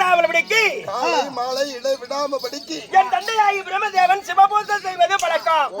இடைவிடாமல்படிக்கு காலை மாலை இடை விடாம படிக்கு என் தந்தையாகி பிரம்மதேவன் சிவபூசை செய்வது பழக்கம்.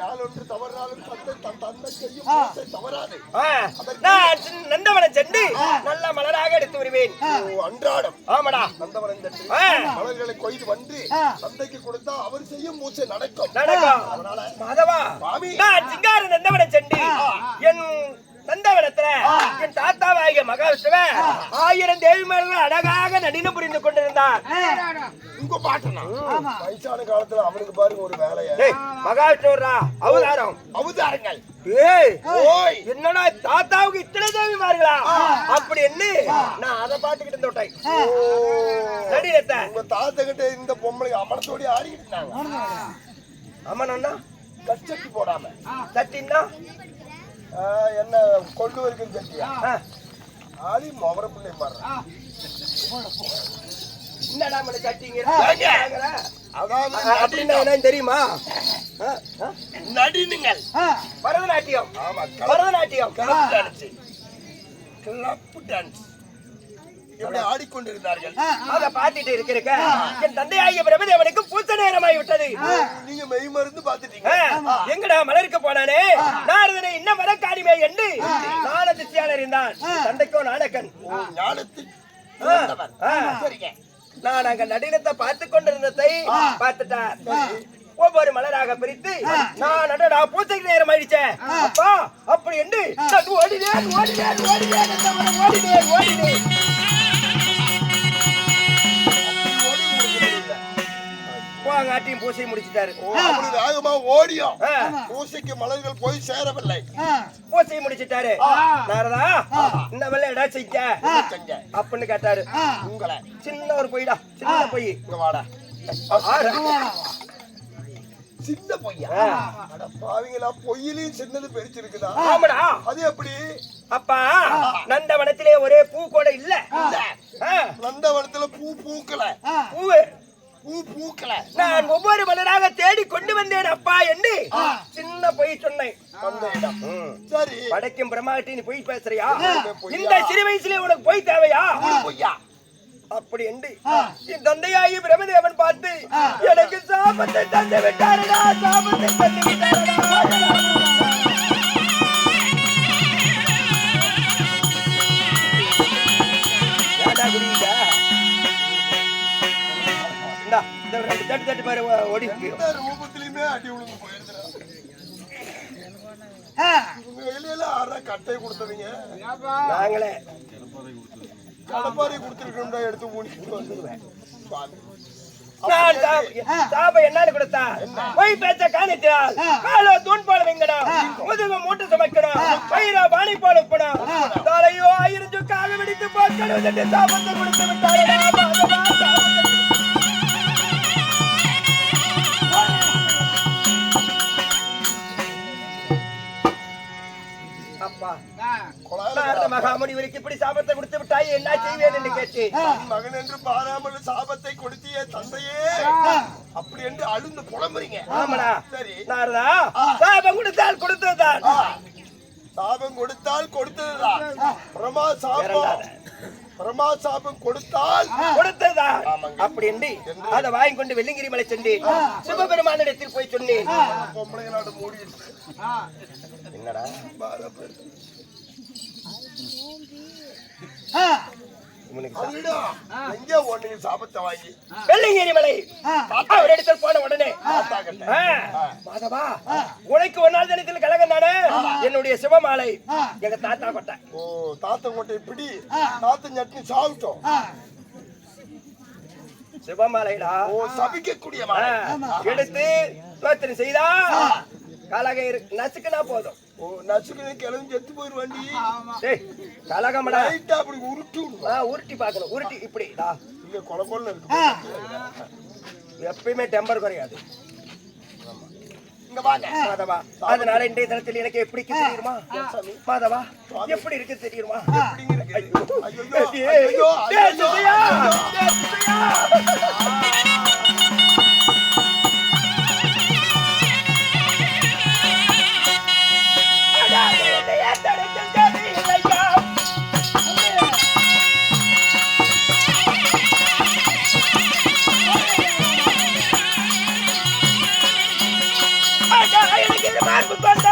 நாளொன்று தவறாலும் தந்தை தன் தந்தை செய்யும் பூசை தவறாது. ஆ, நான் சின்ன நந்தவனம் சென்று நல்ல மலராக எடுத்து வருவேன். அன்றாடம். ஆமாடா. நந்தவனம் சென்று மலர்களை கொய்து வந்து தந்தைக்கு கொடுத்தா அவர் செய்யும் பூசை நடக்கும். நடக்கும். அதனால மாதவா. நான் சிங்கார நந்தவனம் சென்று என் நந்தவனத்துல என் தாத்தாவாகிய மகாவிஷ்ணுவ ஆயிரம் தேவிமார்கள் அழகாக நடினம் புரிந்து கொண்டிருந்தார் உங்க பாட்டனா வயசான காலத்துல அவனுக்கு பாருங்க ஒரு வேலைய. மகாவிஷ்ணுவரா அவதாரம். அவதாரங்கள். ஏய் ஓய். என்னடா தாத்தாவுக்கு இத்தனை தேவிமார்களா அப்படி என்ன? நான் அதை பாட்டுக்கிட்டு தோட்டேன் நடினத்தை உங்க தாத்தா கிட்ட இந்த பொம்பளைங்க அமனத்தோடி ஆடிக்கிட்டு இருந்தாங்க. அம்மனா கச்சட்டி போடாம. சட்டின்னா என்ன கொண்டு வரைக்கும் சட்டியா? ஆ, ஆடி மொவர பிள்ளை மாறுற என்னடா மணி சட்டிங்க அதாவது அப்படின்னா தெரியுமா? ஆ, ஆ? நடினுங்கள். பரதநாட்டியம். ஆமா Bharatanatyam. Club dance club dance. இப்படி ஆடிக்கொண்டிருந்தார்கள். அத பாத்துட்டு இருக்கிறக்க. என் தந்தையாகிய பிரபதேவனுக்கு பூச நேரமாகி விட்டது நீங்க மெய் மருந்து பாத்துட்டீங்க எங்கடா மலருக்கு போனானே? நாரதனை இன்ன மரக்காடிமே என்று நான திசையாளர் இருந்தான் தந்தைக்கோ நாடகன் ஓ ஞானத்து ஆ, சரிங்க. நான் அங்க நடினத்தை பார்த்து கொண்டிருந்ததை பார்த்துட்டார். ஒவ்வொரு மலராக பிரித்து நான் நடடா பூசைக்கு நேரம் ஆயிடுச்சேன் அப்பா அப்படி என்று ஓடினேன் ஓடினேன் ஓடினேன் ஓடினேன் ஓடினேன். போங்காட்டியும் பூசை முடிச்சிட்டாரு. அப்படி வேகமா ஓடியும் பூசைக்கு மலர்கள் போய் சேரவில்லை. பூசை முடிச்சிட்டாரு. நாரதா இந்த வெள்ள இடம் செய்ய? செஞ்ச அப்படின்னு கேட்டாரு. உங்களை. சின்ன ஒரு பொய்டா. சின்ன பொய். இங்க வாடா. சின்ன பொய்யா? பாவிங்களா பொய்யிலையும் சின்னது பெருச்சிருக்குதா? ஆமாடா. அது எப்படி? அப்பா நந்தவனத்திலே ஒரே பூ கூட இல்ல. நந்தவனத்துல பூ பூக்கல. பூவு. பூ பூக்கல. நான் ஒவ்வொரு மலராக தேடி கொண்டு வந்தேன் அப்பா என்று சின்ன பொய் சொன்னேன். சரி. படைக்கும் பிரம்மாட்டி நீ பொய் பேசுறியா. இந்த சிறு வயசுல உனக்கு பொய் தேவையா? பொய்யா? அப்படி என்று என் தந்தையாகி பிரம்மதேவன் பார்த்து எனக்கு சாபத்தை தந்து விட்டாரடா சாபத்தை தந்து விட்டாரடா குடிக்கிட்ட? இந்தா, இந்த ரெண்டு தட்டு தட்டு பாரு ஓ- ஓடி இருக்கு. எந்த ரூபத்திலயுமே அடி விழுந்து போயிருந்துடா இவங்க வெளியில ஆறா கட்டையை கொடுத்தவங்க. நாங்களே. கடப்பாறை கொடுத்துருக்கா எடுத்து ஊனிட்டு வந்துருவேன். சுவாமி. நான் சா- சாபம் என்னன்னு கொடுத்தா? பொய் பேச்ச காணித்தால் காலோ தூண் போல வைங்கணும் முதுகு மூட்டு சுமைக்கணும். பயிரா பாணி போல உப்பணும். தலையோ ஆயிரம் சுக்காக வெடித்து போக்கணும் சாபத்தை கொடுத்து விட்டாரடா நாரத மகாமுனிவருக்கு இப்படி சாபத்தை கொடுத்து விட்டாய்? என்ன செய்வேன் என்று கேட்டேன் மகன் என்று பாராமல் சாபத்தை கொடுத்திய தந்தையே. அப்படி என்று அழுந்து புலம்புறீங்க. ஆமாடா. சரி. நாரதா சாபம் கொடுத்தால் கொடுத்ததுதான் சாபம் கொடுத்தால் கொடுத்ததுதான் பிரமா சாபம். பிரமா சாபம் கொடுத்தால் ஆமாங்க. அப்படி என்று அதை வாங்கி கொண்டு வெள்ளிங்கிரி மலை சென்றேன் சிவபெருமானிடத்தில் போய் சொன்னேன். பொம்பளை நாடு மூடி என்னடா? சாபத்தை வாங்கி. வெள்ளிங்கிரி மலை அவர் இடத்தில் போன உடனே. தாத்தா மாதவா உனக்கு ஒரு நாள் தினத்தில் கழகம் தானே? என்னுடைய சிவமாலை. எங்க தாத்தா கொட்டை. ஓ தாத்தன் கொட்டை பிடி சட்னி சாப்பிட்டோம். சிவமாலைடா. ஓ சபிக்கக்கூடிய மலை. எடுத்து செய்தா. கலக இரு. நசுக்குனா போதும். ஓ நசுக்கு கிளம்பி செத்து போயிருவாண்டி. டேய் கலகமடா. லைட்டா அப்படி உருட்டி ஆ, உருட்டி பார்க்கணும். உருட்டி இப்படி. டா. இங்க கொல கொல இருக்கு. எப்பயுமே டெம்பர் குறையாது. இங்க வாங்க. மாதவா அதனால இன்றைய தினத்தில் எனக்கு எப்படி இருக்கு தெரியுமா? மாதவா எப்படி இருக்கு தெரியுமா? எப்படிங்க இருக்கு? மார்பு கொண்ட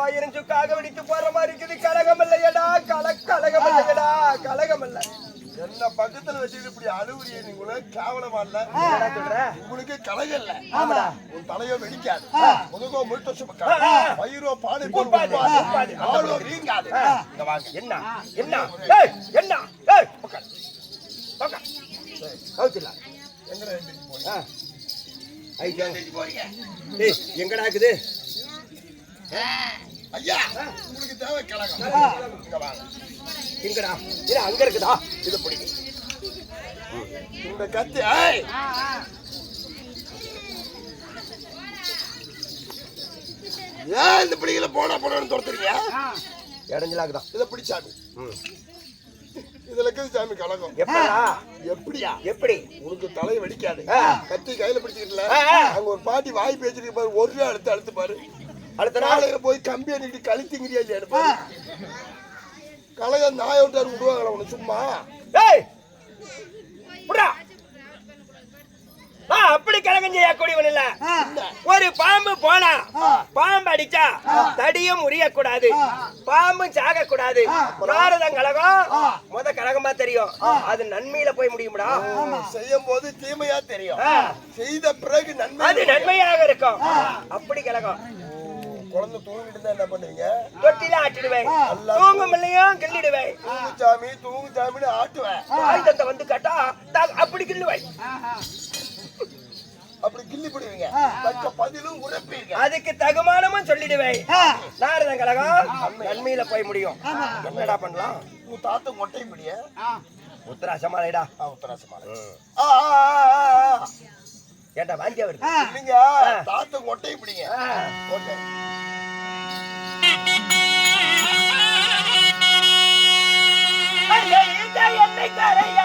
ஆயிரம் சுக்காக வெடித்து போற மாதிரி இருக்குது. கலகம் இல்லையடா கல கலகம் இல்லையடா கலகம் இல்லை என்ன பக்கத்துல வச்சுட்டு இப்படி அழுவுறிய நீ உனக்கு கேவலமா இல்ல? உங்களுக்கு கலக இல்ல உன் தலையோ வெடிக்காது. முதுகோ முழுத்த சுமக்காது வயிறோ பாலு ஆளோ வீங்காது. என்ன? என்ன? என்ன? எங்கடா இருக்குது? ஐயா உங்களுக்கு தேவை கலகம் இங்க வாங்க. எங்கடா இது அங்க இருக்குதா? இது பிடிங்க. இந்த கத்தி ஏய்! ஏன் இந்த பிடிகளை போனா போனான்னு துரத்துறீங்க? இடைஞ்சலாக்குதா இதை பிடிச்சாமி இதுல இருக்குது சாமி கலகம் எப்படா? எப்படியா? எப்படி? உனக்கு தலை வெடிக்காது. கத்தி கையில ஆ. அங்க ஒரு பாட்டி வாய் பேசிட்டு பாரு ஒரு ரூபா எடுத்து அழுத்து பாரு. அடுத்த நாள் நாளையில போய் கம்பி அணிக்கிட்டு கழுத்திங்கிறியா இல்லையா பாரு. கலையம் நாய விட்டாரு விடுவாங்களா உனக்கு சும்மா? ஏய்! ஆ அப்படி கலகம் செய்யக்கூடியவன் இல்ல. ஒரு பாம்பு போனா பாம்பு அடிச்சா தடியும் முறியக்கூடாது பாம்பும் சாக கூடாது நாரதம் கழகம் முத கழகமா தெரியும். அது நன்மையில போய் முடியும்டா. செய்யும் போது தீமையா தெரியும். செய்த பிறகு நன்மை அது நன்மையாக இருக்கும். அப்படி கழகம். குழந்தை தூங்கிட்டு இருந்தா என்ன பண்ணுவீங்க? தொட்டில ஆட்டிடுவேன். தூங்கும் இல்லையும் கிள்ளிடுவேன். தூங்கு சாமி தூங்கு சாமின்னு ஆட்டுவேன். ஆயுதத்தை வந்து கேட்டா தா- அப்படி கிள்ளுவேன். அப்படி கிள்ளி பிடிவீங்க. தக்க பதிலும் உரைப்பீங்க. அதுக்கு தகுமானமும் சொல்லிடுவேன். நாரதம் கழகம் நன்மையில போய் முடியும். என்னடா பண்ணலாம்? உன் தாத்த மொட்டை முடிய? உத்தராசமாலைடா. ஆ. ஏண்டா வாங்கியா வருது? இல்லைங்க தாத்த மொட்டை பிடிங்க. ஓகே. என்னை கரைய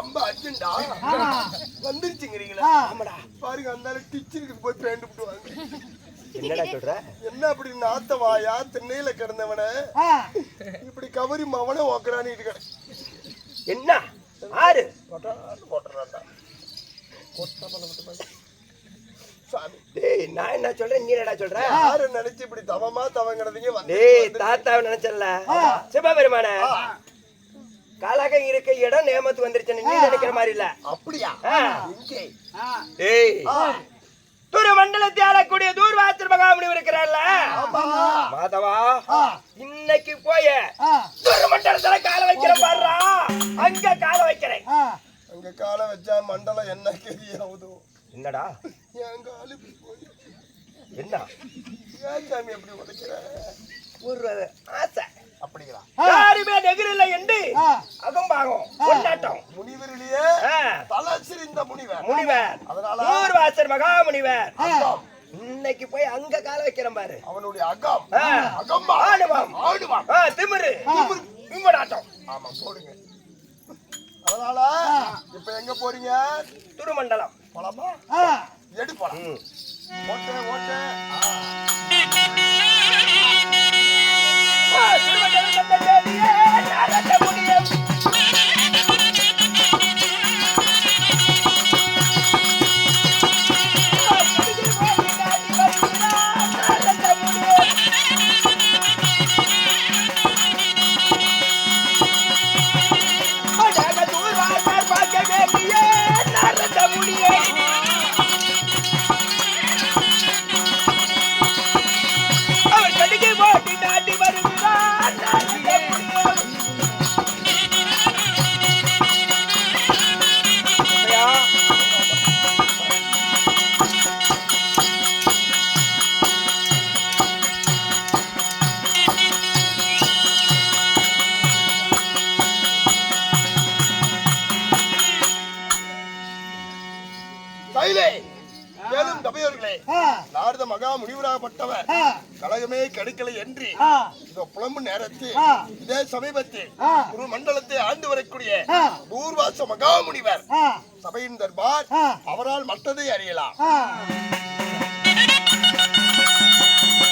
ரொம்ப அர்ஜென்டா வந்துருச்சுங்கிறீங்களா. ஆமாடா. பாருங்க அந்த டிச்சிருக்கு போய் பேண்டு விட்டுவாங்க என்னடா சொல்ற? என்ன அப்படி நாத்தவாயா திண்ணையில கிடந்தவன? இப்படி கவரி மவனை ஓக்குறான்னு கிட என்ன? ஆறு. டேய் நான் என்ன சொல்றேன்? நீ என்னடா சொல்ற? யாரு நினைச்சு இப்படி தவமா தவங்கிறதுங்க வந்து டேய் தாத்தாவை நினைச்சல சிவபெருமான. கலகம் இருக்க இடம் நேமத்து வந்துருச்சுன்னு நீ நினைக்கிற மாதிரி இல்ல. அப்படியா? துரு மண்டலத்தை ஆளக்கூடிய தூர்வாசர் மகாமுனி இருக்கிறார்ல. மாதவா இன்னைக்கு போய் துரு மண்டலத்துல கால வைக்கிற பாடுறா? அங்க கால வைக்கிறேன். அங்க காலை வச்சா மண்டலம் என்ன கெரியாவுதோ என்னடா? என் காலு என்ன? ஏன் சாமி அப்படி உடைக்கிற ஒரு ஆசை. அப்படிங்களா? யாருமே நெகிரில்லை என்று அகம்பாகம் கொண்டாட்டம் முனிவரிலேயே ஆ, தலை சிரிந்த முனிவர் முனிவர் அதனால ஊர்வாசர் மகாமுனிவர். இன்னைக்கு போய் அங்க கால வைக்கிறேன் பாரு. அவனுடைய அகம். ஆணுவம். ஆடுவான். ஆ, திமிரு. விம்மடாட்டம் ஆமா போடுங்க. அதனால இப்ப எங்க போறீங்க? துருமண்டலம். போலாமா? எடு போலாம். ஓட்ட ஓட்ட. திருமண்டலம் கையிலே மேலும் தபையோர்களே நாரத மகா முனிவராகப்பட்டவர் கழகமே கடுக்கலை என்று இதோ புலம்பு நேரத்தில். இதே சமீபத்தில். ஒரு மண்டலத்தை ஆண்டு வரக்கூடிய. பூர்வாச மகாமுனிவர் ஆ, சபையின் தர்பார். அவரால் மற்றதை அறியலாம்.